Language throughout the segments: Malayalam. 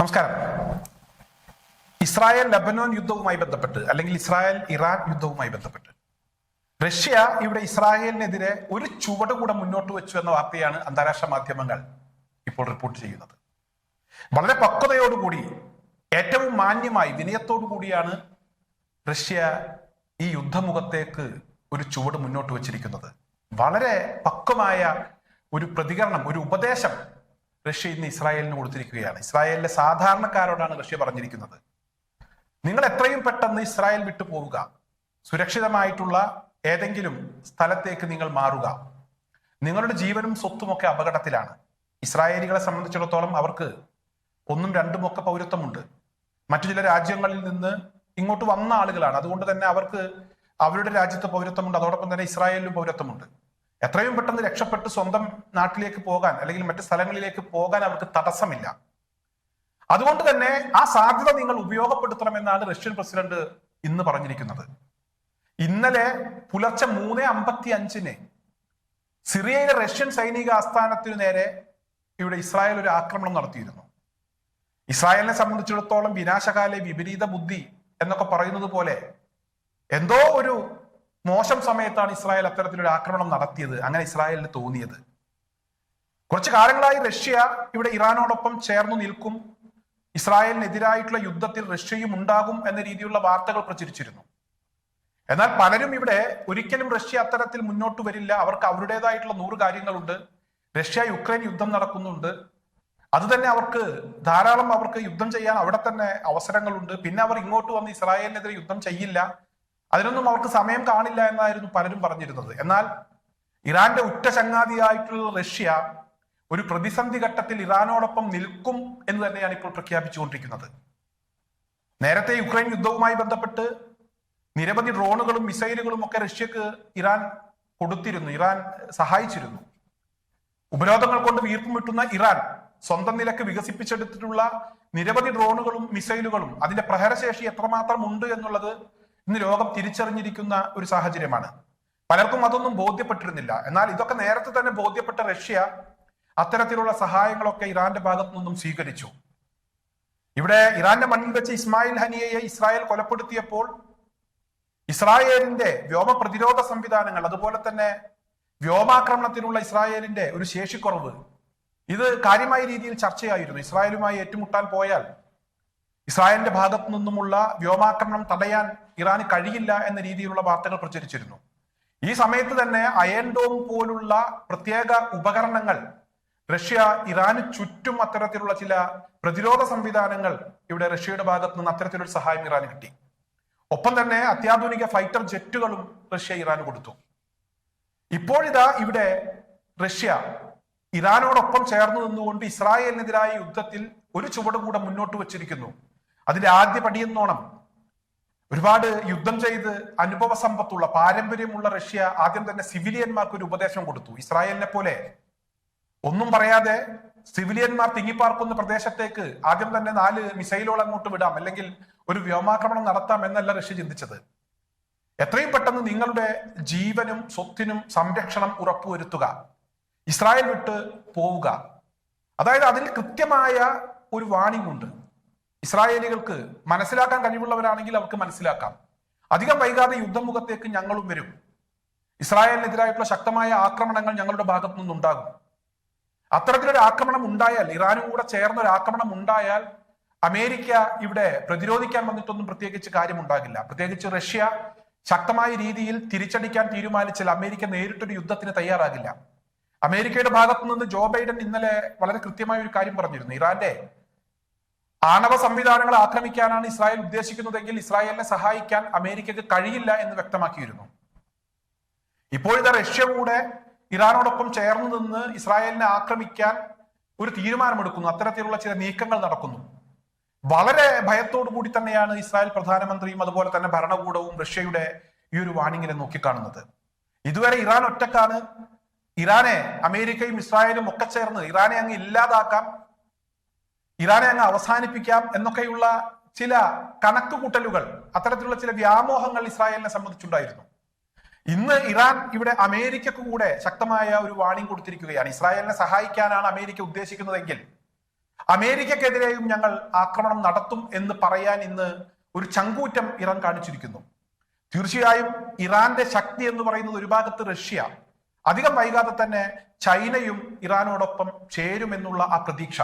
നമസ്കാരം. ഇസ്രായേൽ ലബനോൻ യുദ്ധവുമായി ബന്ധപ്പെട്ട് അല്ലെങ്കിൽ ഇസ്രായേൽ ഇറാൻ യുദ്ധവുമായി ബന്ധപ്പെട്ട്. റഷ്യ ഇവിടെ ഇസ്രായേലിനെതിരെ ഒരു ചുവട് കൂടെ മുന്നോട്ട് വെച്ചു എന്ന വാർത്തയാണ് അന്താരാഷ്ട്ര മാധ്യമങ്ങൾ ഇപ്പോൾ റിപ്പോർട്ട് ചെയ്യുന്നത്. വളരെ പക്വതയോടുകൂടി ഏറ്റവും മാന്യമായി വിനയത്തോടു കൂടിയാണ് റഷ്യ ഈ യുദ്ധമുഖത്തേക്ക് ഒരു ചുവട് മുന്നോട്ട് വച്ചിരിക്കുന്നത്. വളരെ പക്വമായ ഒരു പ്രതികരണം ഒരു ഉപദേശം റഷ്യ ഇന്ന് ഇസ്രായേലിന് കൊടുത്തിരിക്കുകയാണ്. ഇസ്രായേലിലെ സാധാരണക്കാരോടാണ് റഷ്യ പറഞ്ഞിരിക്കുന്നത്. നിങ്ങൾ എത്രയും പെട്ടെന്ന് ഇസ്രായേൽ വിട്ടു പോവുക. സുരക്ഷിതമായിട്ടുള്ള ഏതെങ്കിലും സ്ഥലത്തേക്ക് നിങ്ങൾ മാറുക. നിങ്ങളുടെ ജീവനും സ്വത്തും ഒക്കെ അപകടത്തിലാണ്. ഇസ്രായേലികളെ സംബന്ധിച്ചിടത്തോളം അവർക്ക് ഒന്നും രണ്ടും ഒക്കെ പൗരത്വമുണ്ട്. മറ്റു ചില രാജ്യങ്ങളിൽ നിന്ന് ഇങ്ങോട്ട് വന്ന ആളുകളാണ്. അതുകൊണ്ട് തന്നെ അവർക്ക് അവരുടെ രാജ്യത്ത് പൗരത്വമുണ്ട്. അതോടൊപ്പം തന്നെ ഇസ്രായേലിലും പൗരത്വമുണ്ട്. എത്രയും പെട്ടെന്ന് രക്ഷപ്പെട്ട് സ്വന്തം നാട്ടിലേക്ക് പോകാൻ അല്ലെങ്കിൽ മറ്റു സ്ഥലങ്ങളിലേക്ക് പോകാൻ അവർക്ക് തടസ്സമില്ല. അതുകൊണ്ട് തന്നെ ആ സാധ്യത നിങ്ങൾ ഉപയോഗപ്പെടുത്തണമെന്നാണ് റഷ്യൻ പ്രസിഡന്റ് ഇന്ന് പറഞ്ഞിരിക്കുന്നത്. ഇന്നലെ പുലർച്ചെ മൂന്ന് അമ്പത്തി അഞ്ചിന് സിറിയയിലെ റഷ്യൻ സൈനിക ആസ്ഥാനത്തിനു നേരെ ഇവിടെ ഇസ്രായേൽ ഒരു ആക്രമണം നടത്തിയിരുന്നു. ഇസ്രായേലിനെ സംബന്ധിച്ചിടത്തോളം വിനാശകാലെ വിപരീത ബുദ്ധി എന്നൊക്കെ പറയുന്നത് പോലെ എന്തോ ഒരു മോശം സമയത്താണ് ഇസ്രായേൽ അത്തരത്തിലൊരു ആക്രമണം നടത്തിയത്. അങ്ങനെ ഇസ്രായേലിന് തോന്നിയത്. കുറച്ച് കാലങ്ങളായി റഷ്യ ഇവിടെ ഇറാനോടൊപ്പം ചേർന്നു നിൽക്കും. ഇസ്രായേലിനെതിരായിട്ടുള്ള യുദ്ധത്തിൽ റഷ്യയും ഉണ്ടാകും എന്ന രീതിയിലുള്ള വാർത്തകൾ പ്രചരിച്ചിരുന്നു. എന്നാൽ പലരും ഇവിടെ ഒരിക്കലും റഷ്യ അത്തരത്തിൽ മുന്നോട്ട് വരില്ല. അവർക്ക് അവരുടേതായിട്ടുള്ള നൂറ് കാര്യങ്ങളുണ്ട്. റഷ്യ യുക്രൈൻ യുദ്ധം നടക്കുന്നുണ്ട്. അത് തന്നെ അവർക്ക് ധാരാളം അവർക്ക് യുദ്ധം ചെയ്യാൻ അവിടെ തന്നെ അവസരങ്ങളുണ്ട്. പിന്നെ അവർ ഇങ്ങോട്ട് വന്ന് ഇസ്രായേലിനെതിരെ യുദ്ധം ചെയ്യില്ല. അതിനൊന്നും അവർക്ക് സമയം കാണില്ല എന്നായിരുന്നു പലരും പറഞ്ഞിരുന്നത്. എന്നാൽ ഇറാന്റെ ഉറ്റ ചങ്ങാതിയായിട്ടുള്ള റഷ്യ ഒരു പ്രതിസന്ധി ഘട്ടത്തിൽ ഇറാനോടൊപ്പം നിൽക്കും എന്ന് തന്നെയാണ് ഇപ്പോൾ പ്രഖ്യാപിച്ചുകൊണ്ടിരിക്കുന്നത്. നേരത്തെ യുക്രൈൻ യുദ്ധവുമായി ബന്ധപ്പെട്ട് നിരവധി ഡ്രോണുകളും മിസൈലുകളും ഒക്കെ റഷ്യക്ക് ഇറാൻ കൊടുത്തിരുന്നു ഇറാൻ സഹായിച്ചിരുന്നു. ഉപരോധങ്ങൾ കൊണ്ട് വീർപ്പും വിട്ടുന്ന ഇറാൻ സ്വന്തം നിലയ്ക്ക് വികസിപ്പിച്ചെടുത്തിട്ടുള്ള നിരവധി ഡ്രോണുകളും മിസൈലുകളും അതിന്റെ പ്രഹരശേഷി എത്രമാത്രം ഉണ്ട് എന്നുള്ളത് ഇന്ന് ലോകം തിരിച്ചറിഞ്ഞിരിക്കുന്ന ഒരു സാഹചര്യമാണ്. പലർക്കും അതൊന്നും ബോധ്യപ്പെട്ടിരുന്നില്ല. എന്നാൽ ഇതൊക്കെ നേരത്തെ തന്നെ ബോധ്യപ്പെട്ട റഷ്യ അത്തരത്തിലുള്ള സഹായങ്ങളൊക്കെ ഇറാന്റെ ഭാഗത്തു നിന്നും സ്വീകരിച്ചു. ഇവിടെ ഇറാന്റെ മണ്ണിൽ വെച്ച് ഇസ്മായിൽ ഹനിയയെ ഇസ്രായേൽ കൊലപ്പെടുത്തിയപ്പോൾ ഇസ്രായേലിന്റെ വ്യോമ പ്രതിരോധ സംവിധാനങ്ങൾ അതുപോലെ തന്നെ വ്യോമാക്രമണത്തിനുള്ള ഇസ്രായേലിന്റെ ഒരു ശേഷിക്കുറവ് ഇത് കാര്യമായ രീതിയിൽ ചർച്ചയായിരുന്നു. ഇസ്രായേലുമായി ഏറ്റുമുട്ടാൻ പോയാൽ ഇസ്രായേലിന്റെ ഭാഗത്തു നിന്നുമുള്ള വ്യോമാക്രമണം തടയാൻ ഇറാന് കഴിയില്ല എന്ന രീതിയിലുള്ള വാർത്തകൾ പ്രചരിച്ചിരുന്നു. ഈ സമയത്ത് തന്നെ അയൻഡോം പോലുള്ള പ്രത്യേക ഉപകരണങ്ങൾ റഷ്യ ഇറാന് ചുറ്റും അത്തരത്തിലുള്ള ചില പ്രതിരോധ സംവിധാനങ്ങൾ ഇവിടെ റഷ്യയുടെ ഭാഗത്ത് നിന്ന് അത്തരത്തിലൊരു സഹായം ഇറാന് കിട്ടി. ഒപ്പം തന്നെ അത്യാധുനിക ഫൈറ്റർ ജെറ്റുകളും റഷ്യ ഇറാന് കൊടുത്തു. ഇപ്പോഴിതാ ഇവിടെ റഷ്യ ഇറാനോടൊപ്പം ചേർന്ന് നിന്നുകൊണ്ട് ഇസ്രായേലിനെതിരായ യുദ്ധത്തിൽ ഒരു ചുവട് കൂടെ മുന്നോട്ട് വച്ചിരിക്കുന്നു. അതിന്റെ ആദ്യ പടിയെന്നോണം. ഒരുപാട് യുദ്ധം ചെയ്ത് അനുഭവ സമ്പത്തുള്ള പാരമ്പര്യമുള്ള റഷ്യ ആദ്യം തന്നെ സിവിലിയന്മാർക്ക് ഒരു ഉപദേശം കൊടുത്തു. ഇസ്രായേലിനെ പോലെ. ഒന്നും പറയാതെ സിവിലിയന്മാർ തിങ്ങിപ്പാർക്കുന്ന പ്രദേശത്തേക്ക് ആദ്യം തന്നെ നാല് മിസൈലുകൾ അങ്ങോട്ട് വിടാം. അല്ലെങ്കിൽ ഒരു വ്യോമാക്രമണം നടത്താം എന്നല്ല റഷ്യ ചിന്തിച്ചത്. എത്രയും പെട്ടെന്ന് നിങ്ങളുടെ ജീവനും സ്വത്തിനും സംരക്ഷണം ഉറപ്പുവരുത്തുക. ഇസ്രായേൽ വിട്ട് പോവുക. അതായത് അതിൽ കൃത്യമായ ഒരു വാണിംഗ് ഉണ്ട്. ഇസ്രായേലികൾക്ക് മനസ്സിലാക്കാൻ കഴിവുള്ളവരാണെങ്കിൽ അവർക്ക് മനസ്സിലാക്കാം. അധികം വൈകാതെ യുദ്ധമുഖത്തേക്ക് ഞങ്ങളും വരും. ഇസ്രായേലിനെതിരായിട്ടുള്ള ശക്തമായ ആക്രമണങ്ങൾ ഞങ്ങളുടെ ഭാഗത്തു നിന്നുണ്ടാകും. അത്തരത്തിലൊരു ആക്രമണം ഉണ്ടായാൽ ഇറാനും കൂടെ ചേർന്ന ഒരു ആക്രമണം ഉണ്ടായാൽ അമേരിക്ക ഇവിടെ പ്രതിരോധിക്കാൻ വന്നിട്ടൊന്നും പ്രത്യേകിച്ച് കാര്യമുണ്ടാകില്ല. പ്രത്യേകിച്ച് റഷ്യ ശക്തമായ രീതിയിൽ തിരിച്ചടിക്കാൻ തീരുമാനിച്ചാൽ അമേരിക്ക നേരിട്ടൊരു യുദ്ധത്തിന് തയ്യാറാകില്ല. അമേരിക്കയുടെ ഭാഗത്തു നിന്ന് ജോ ബൈഡൻ ഇന്നലെ വളരെ കൃത്യമായ ഒരു കാര്യം പറഞ്ഞിരുന്നു. ഇറാന്റെ ആണവ സംവിധാനങ്ങൾ ആക്രമിക്കാനാണ് ഇസ്രായേൽ ഉദ്ദേശിക്കുന്നതെങ്കിൽ ഇസ്രായേലിനെ സഹായിക്കാൻ അമേരിക്കക്ക് കഴിയില്ല എന്ന് വ്യക്തമാക്കിയിരുന്നു. ഇപ്പോഴത്തെ റഷ്യ കൂടെ ഇറാനോടൊപ്പം ചേർന്ന് നിന്ന് ഇസ്രായേലിനെ ആക്രമിക്കാൻ ഒരു തീരുമാനമെടുക്കുന്നു. അത്തരത്തിലുള്ള ചില നീക്കങ്ങൾ നടക്കുന്നു. വളരെ ഭയത്തോടു കൂടി തന്നെയാണ് ഇസ്രായേൽ പ്രധാനമന്ത്രിയും അതുപോലെ തന്നെ ഭരണകൂടവും റഷ്യയുടെ ഈ ഒരു വാണിങ്ങിനെ നോക്കിക്കാണുന്നത്. ഇതുവരെ ഇറാൻ ഒറ്റക്കാണ്. ഇറാനെ അമേരിക്കയും ഇസ്രായേലും ഒക്കെ ചേർന്ന് ഇറാനെ അങ്ങ് ഇല്ലാതാക്കാം. ഇറാനെ അങ്ങ് അവസാനിപ്പിക്കാം എന്നൊക്കെയുള്ള ചില കണക്കുകൂട്ടലുകൾ അത്തരത്തിലുള്ള ചില വ്യാമോഹങ്ങൾ ഇസ്രായേലിനെ സംബന്ധിച്ചുണ്ടായിരുന്നു. ഇന്ന് ഇറാൻ ഇവിടെ അമേരിക്കക്ക് കൂടെ ശക്തമായ ഒരു വാണിംഗ് കൊടുത്തിരിക്കുകയാണ്. ഇസ്രായേലിനെ സഹായിക്കാനാണ് അമേരിക്ക ഉദ്ദേശിക്കുന്നതെങ്കിൽ അമേരിക്കക്കെതിരെയും ഞങ്ങൾ ആക്രമണം നടത്തും എന്ന് പറയാൻ ഇന്ന് ഒരു ചങ്കൂറ്റം ഇറാൻ കാണിച്ചിരിക്കുന്നു. തീർച്ചയായും ഇറാന്റെ ശക്തി എന്ന് പറയുന്നത് ഒരു ഭാഗത്ത് റഷ്യ അധികം വൈകാതെ തന്നെ ചൈനയും ഇറാനോടൊപ്പം ചേരുമെന്നുള്ള ആ പ്രതീക്ഷ.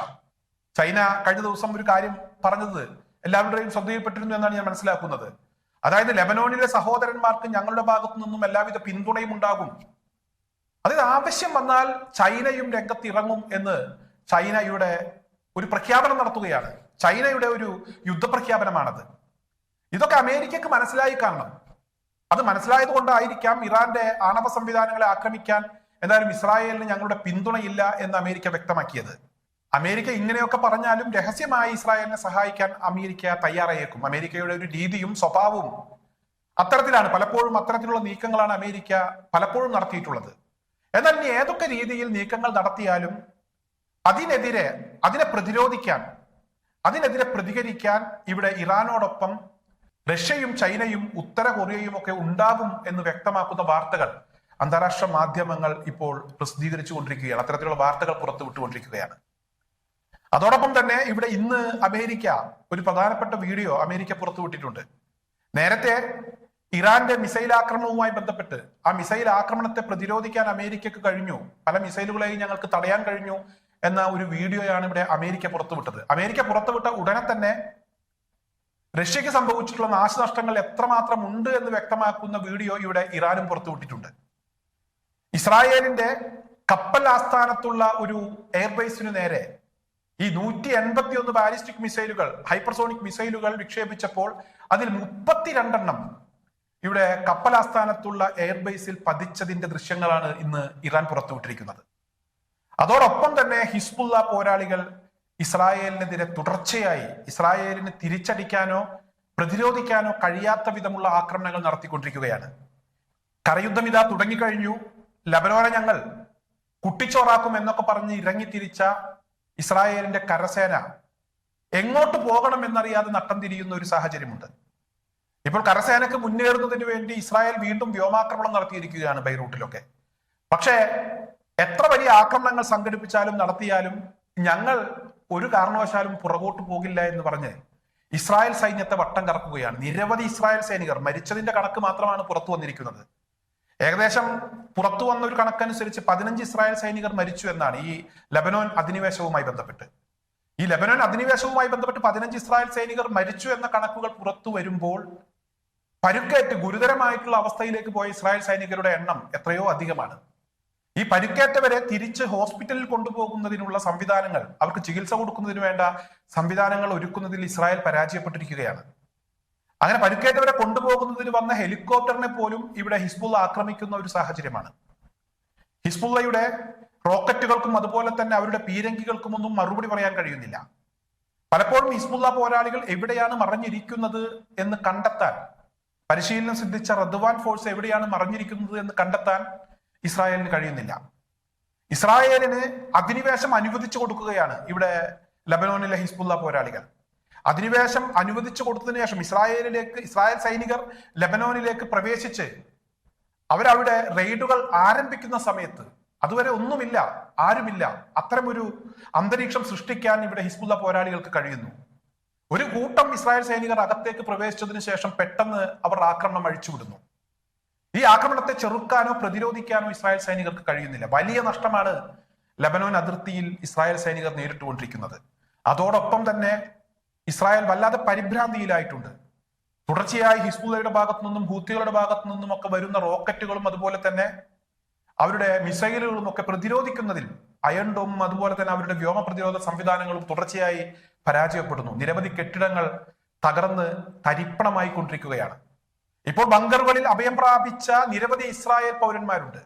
ചൈന കഴിഞ്ഞ ദിവസം ഒരു കാര്യം പറഞ്ഞത് എല്ലാവരുടെയും ശ്രദ്ധയിൽപ്പെട്ടിരുന്നു എന്നാണ് ഞാൻ മനസ്സിലാക്കുന്നത്. അതായത് ലെബനോണിലെ സഹോദരന്മാർക്ക് ഞങ്ങളുടെ ഭാഗത്തു നിന്നും എല്ലാവിധ പിന്തുണയും ഉണ്ടാകും. അതായത് ആവശ്യം വന്നാൽ ചൈനയും രംഗത്തിറങ്ങും എന്ന് ചൈനയുടെ ഒരു പ്രഖ്യാപനം നടത്തുകയാണ്. ചൈനയുടെ ഒരു യുദ്ധപ്രഖ്യാപനമാണത്. ഇതൊക്കെ അമേരിക്കക്ക് മനസ്സിലായി കാണണം. അത് മനസ്സിലായത് കൊണ്ടായിരിക്കാം ഇറാന്റെ ആണവ സംവിധാനങ്ങളെ ആക്രമിക്കാൻ എന്തായാലും ഇസ്രായേലിന് ഞങ്ങളുടെ പിന്തുണയില്ല എന്ന് അമേരിക്ക വ്യക്തമാക്കിയത്. അമേരിക്ക ഇങ്ങനെയൊക്കെ പറഞ്ഞാലും രഹസ്യമായി ഇസ്രായേലിനെ സഹായിക്കാൻ അമേരിക്ക തയ്യാറായേക്കും. അമേരിക്കയുടെ ഒരു രീതിയും സ്വഭാവവും അത്തരത്തിലാണ്. പലപ്പോഴും അത്തരത്തിലുള്ള നീക്കങ്ങളാണ് അമേരിക്ക പലപ്പോഴും നടത്തിയിട്ടുള്ളത്. എന്നാൽ ഇനി ഏതൊക്കെ രീതിയിൽ നീക്കങ്ങൾ നടത്തിയാലും അതിനെതിരെ അതിനെ പ്രതിരോധിക്കാൻ അതിനെതിരെ പ്രതികരിക്കാൻ ഇവിടെ ഇറാനോടൊപ്പം റഷ്യയും ചൈനയും ഉത്തര കൊറിയയും ഒക്കെ ഉണ്ടാകും എന്ന് വ്യക്തമാക്കുന്ന വാർത്തകൾ അന്താരാഷ്ട്ര മാധ്യമങ്ങൾ ഇപ്പോൾ പ്രസിദ്ധീകരിച്ചു കൊണ്ടിരിക്കുകയാണ് അത്തരത്തിലുള്ള വാർത്തകൾ പുറത്തുവിട്ടുകൊണ്ടിരിക്കുകയാണ്. അതോടൊപ്പം തന്നെ ഇവിടെ ഇന്ന് അമേരിക്ക ഒരു പ്രധാനപ്പെട്ട വീഡിയോ അമേരിക്ക പുറത്തുവിട്ടിട്ടുണ്ട് നേരത്തെ ഇറാന്റെ മിസൈൽ ആക്രമണവുമായി ബന്ധപ്പെട്ട് ആ മിസൈൽ ആക്രമണത്തെ പ്രതിരോധിക്കാൻ അമേരിക്കക്ക് കഴിഞ്ഞു. പല മിസൈലുകളെയും ഞങ്ങൾക്ക് തടയാൻ കഴിഞ്ഞു എന്ന ഒരു വീഡിയോയാണ് ഇവിടെ അമേരിക്ക പുറത്തുവിട്ടത് അമേരിക്ക പുറത്തുവിട്ട ഉടനെ തന്നെ റഷ്യക്ക് സംഭവിച്ചിട്ടുള്ള നാശനഷ്ടങ്ങൾ എത്രമാത്രം ഉണ്ട് എന്ന് വ്യക്തമാക്കുന്ന വീഡിയോ ഇവിടെ ഇറാനും പുറത്തുവിട്ടിട്ടുണ്ട് ഇസ്രായേലിന്റെ കപ്പൽ ആസ്ഥാനത്തുള്ള ഒരു എയർബേസിനു നേരെ ഈ നൂറ്റി എൺപത്തി ഒന്ന് ബാലിസ്റ്റിക് മിസൈലുകൾ ഹൈപ്പർസോണിക് മിസൈലുകൾ വിക്ഷേപിച്ചപ്പോൾ അതിൽ മുപ്പത്തിരണ്ടെണ്ണം ഇവിടെ കപ്പൽ ആസ്ഥാനത്തുള്ള എയർബേസിൽ പതിച്ചതിന്റെ ദൃശ്യങ്ങളാണ് ഇന്ന് ഇറാൻ പുറത്തുവിട്ടിരിക്കുന്നത്. അതോടൊപ്പം തന്നെ ഹിസ്ബുള്ള പോരാളികൾ ഇസ്രായേലിനെതിരെ തുടർച്ചയായി ഇസ്രായേലിന് തിരിച്ചടിക്കാനോ പ്രതിരോധിക്കാനോ കഴിയാത്ത വിധമുള്ള ആക്രമണങ്ങൾ നടത്തിക്കൊണ്ടിരിക്കുകയാണ്. കരയുദ്ധം ഇതാ തുടങ്ങിക്കഴിഞ്ഞു. ലബനോനെ ഞങ്ങൾ കുട്ടിച്ചോറാക്കും എന്നൊക്കെ പറഞ്ഞ് ഇറങ്ങിത്തിരിച്ച ഇസ്രായേലിന്റെ കരസേന എങ്ങോട്ട് പോകണമെന്നറിയാതെ നട്ടം തിരിയുന്ന ഒരു സാഹചര്യമുണ്ട്. ഇപ്പോൾ കരസേനക്ക് മുന്നേറുന്നതിന് വേണ്ടി ഇസ്രായേൽ വീണ്ടും വ്യോമാക്രമണം നടത്തിയിരിക്കുകയാണ് ബൈറൂട്ടിലൊക്കെ പക്ഷേ എത്ര വലിയ ആക്രമണങ്ങൾ സംഘടിപ്പിച്ചാലും നടത്തിയാലും ഞങ്ങൾ ഒരു കാരണവശാലും പുറകോട്ട് പോകില്ല എന്ന് പറഞ്ഞ് ഇസ്രായേൽ സൈന്യത്തെ വട്ടം കറക്കുകയാണ്. നിരവധി ഇസ്രായേൽ സൈനികർ മരിച്ചതിന്റെ കണക്ക് മാത്രമാണ് പുറത്തു വന്നിരിക്കുന്നത്. ഏകദേശം പുറത്തു വന്ന ഒരു കണക്കനുസരിച്ച് പതിനഞ്ച് ഇസ്രായേൽ സൈനികർ മരിച്ചു എന്നാണ് ഈ ലബനോൻ അധിനിവേശവുമായി ബന്ധപ്പെട്ട്. ഈ ലബനോൻ അധിനിവേശവുമായി ബന്ധപ്പെട്ട് പതിനഞ്ച് ഇസ്രായേൽ സൈനികർ മരിച്ചു എന്ന കണക്കുകൾ പുറത്തു വരുമ്പോൾ പരുക്കേറ്റ് ഗുരുതരമായിട്ടുള്ള അവസ്ഥയിലേക്ക് പോയ ഇസ്രായേൽ സൈനികരുടെ എണ്ണം എത്രയോ അധികമാണ്. ഈ പരുക്കേറ്റവരെ തിരിച്ച് ഹോസ്പിറ്റലിൽ കൊണ്ടുപോകുന്നതിനുള്ള സംവിധാനങ്ങൾ അവർക്ക് ചികിത്സ കൊടുക്കുന്നതിന് വേണ്ട സംവിധാനങ്ങൾ ഒരുക്കുന്നതിൽ ഇസ്രായേൽ പരാജയപ്പെട്ടിരിക്കുകയാണ്. അങ്ങനെ പരുക്കേറ്റവരെ കൊണ്ടുപോകുന്നതിന് വന്ന ഹെലികോപ്റ്ററിനെ പോലും ഇവിടെ ഹിസ്ബുള്ള ആക്രമിക്കുന്ന ഒരു സാഹചര്യമാണ്. ഹിസ്ബുള്ളയുടെ റോക്കറ്റുകൾക്കും അതുപോലെ തന്നെ അവരുടെ പീരങ്കികൾക്കും ഒന്നും മറുപടി പറയാൻ കഴിയുന്നില്ല. പലപ്പോഴും ഹിസ്ബുള്ള പോരാളികൾ എവിടെയാണ് മറഞ്ഞിരിക്കുന്നത് എന്ന് കണ്ടെത്താൻ പരിശീലനം സിദ്ധിച്ച റദ്വാൻ ഫോഴ്സ് എവിടെയാണ് മറഞ്ഞിരിക്കുന്നത് എന്ന് കണ്ടെത്താൻ ഇസ്രായേലിന് കഴിയുന്നില്ല. ഇസ്രായേലിന് അധിനിവേശം അനുവദിച്ചു കൊടുക്കുകയാണ് ഇവിടെ ലബനോനിലെ ഹിസ്ബുള്ള പോരാളികൾ. അധിനിവേശം അനുവദിച്ചു കൊടുത്തതിനു ശേഷം ഇസ്രായേലിലേക്ക് ഇസ്രായേൽ സൈനികർ ലെബനോനിലേക്ക് പ്രവേശിച്ച് അവരവിടെ റെയ്ഡുകൾ ആരംഭിക്കുന്ന സമയത്ത് അതുവരെ ഒന്നുമില്ല ആരുമില്ല. അത്തരമൊരു അന്തരീക്ഷം സൃഷ്ടിക്കാൻ ഇവിടെ ഹിസ്ബുല്ല പോരാളികൾക്ക് കഴിയുന്നു. ഒരു കൂട്ടം ഇസ്രായേൽ സൈനികർ അകത്തേക്ക് പ്രവേശിച്ചതിന് ശേഷം പെട്ടെന്ന് അവർ ആക്രമണം അഴിച്ചുവിടുന്നു. ഈ ആക്രമണത്തെ ചെറുക്കാനോ പ്രതിരോധിക്കാനോ ഇസ്രായേൽ സൈനികർക്ക് കഴിയുന്നില്ല. വലിയ നഷ്ടമാണ് ലബനോൻ അതിർത്തിയിൽ ഇസ്രായേൽ സൈനികർ നേരിട്ടുകൊണ്ടിരിക്കുന്നത്. അതോടൊപ്പം തന്നെ ഇസ്രായേൽ വല്ലാതെ പരിഭ്രാന്തിയിലായിട്ടുണ്ട്. തുടർച്ചയായി ഹിസ്ബുള്ളയുടെ ഭാഗത്തു നിന്നും ഹൂത്തികളുടെ ഭാഗത്തു നിന്നും ഒക്കെ വരുന്ന റോക്കറ്റുകളും അതുപോലെ തന്നെ അവരുടെ മിസൈലുകളും ഒക്കെ പ്രതിരോധിക്കുന്നതിൽ അയൺ ഡോമും അതുപോലെ തന്നെ അവരുടെ വ്യോമ പ്രതിരോധ സംവിധാനങ്ങളും തുടർച്ചയായി പരാജയപ്പെടുന്നു. നിരവധി കെട്ടിടങ്ങൾ തകർന്ന് തരിപ്പണമായി കൊണ്ടിരിക്കുകയാണ് ഇപ്പോൾ ബങ്കറുകളിൽ അഭയം പ്രാപിച്ച നിരവധി ഇസ്രായേൽ പൗരന്മാരുണ്ട്.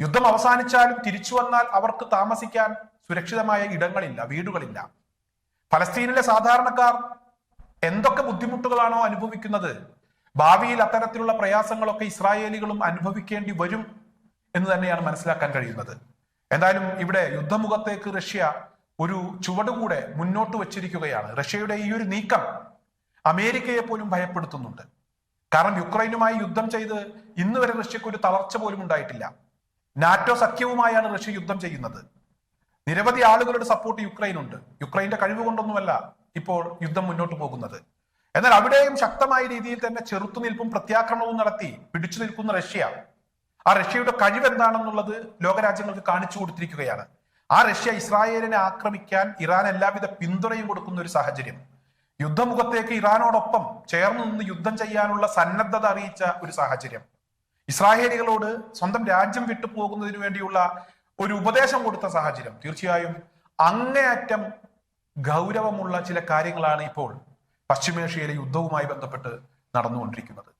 യുദ്ധം അവസാനിച്ചാലും തിരിച്ചു വന്നാൽ അവർക്ക് താമസിക്കാൻ സുരക്ഷിതമായ ഇടങ്ങളില്ല വീടുകളില്ല. ഫലസ്തീനിലെ സാധാരണക്കാർ എന്തൊക്കെ ബുദ്ധിമുട്ടുകളാണോ അനുഭവിക്കുന്നത്? ഭാവിയിൽ അത്തരത്തിലുള്ള പ്രയാസങ്ങളൊക്കെ ഇസ്രായേലികളും അനുഭവിക്കേണ്ടി വരും എന്ന് തന്നെയാണ് മനസ്സിലാക്കാൻ കഴിയുന്നത്. എന്തായാലും ഇവിടെ യുദ്ധമുഖത്തേക്ക് റഷ്യ ഒരു ചുവടുകൂടെ മുന്നോട്ട് വച്ചിരിക്കുകയാണ്. റഷ്യയുടെ ഈ ഒരു നീക്കം അമേരിക്കയെ പോലും ഭയപ്പെടുത്തുന്നുണ്ട്. കാരണം യുക്രൈനുമായി യുദ്ധം ചെയ്ത് ഇന്ന് വരെ റഷ്യക്ക് ഒരു തളർച്ച പോലും ഉണ്ടായിട്ടില്ല. നാറ്റോ സഖ്യവുമായാണ് റഷ്യ യുദ്ധം ചെയ്യുന്നത്. നിരവധി ആളുകളുടെ സപ്പോർട്ട് യുക്രൈൻ ഉണ്ട് യുക്രൈന്റെ കഴിവ് കൊണ്ടൊന്നുമല്ല ഇപ്പോൾ യുദ്ധം മുന്നോട്ട് പോകുന്നത്. എന്നാൽ അവിടെയും ശക്തമായ രീതിയിൽ തന്നെ ചെറുത്തുനിൽപ്പും പ്രത്യാക്രമണവും നടത്തി പിടിച്ചു നിൽക്കുന്ന റഷ്യ. ആ റഷ്യയുടെ കഴിവ് എന്താണെന്നുള്ളത് ലോകരാജ്യങ്ങൾക്ക് കാണിച്ചു കൊടുത്തിരിക്കുകയാണ്. ആ റഷ്യ ഇസ്രായേലിനെ ആക്രമിക്കാൻ ഇറാൻ എല്ലാവിധ പിന്തുണയും കൊടുക്കുന്ന ഒരു സാഹചര്യം. യുദ്ധമുഖത്തേക്ക് ഇറാനോടൊപ്പം ചേർന്ന് നിന്ന് യുദ്ധം ചെയ്യാനുള്ള സന്നദ്ധത അറിയിച്ച ഒരു സാഹചര്യം. ഇസ്രായേലികളോട് സ്വന്തം രാജ്യം വിട്ടു പോകുന്നതിന് വേണ്ടിയുള്ള ഒരു ഉപദേശം കൊടുത്ത സാഹചര്യം. തീർച്ചയായും അങ്ങേയറ്റം ഗൗരവമുള്ള ചില കാര്യങ്ങളാണ് ഇപ്പോൾ പശ്ചിമേഷ്യയിലെ യുദ്ധവുമായി ബന്ധപ്പെട്ട് നടന്നുകൊണ്ടിരിക്കുന്നത്.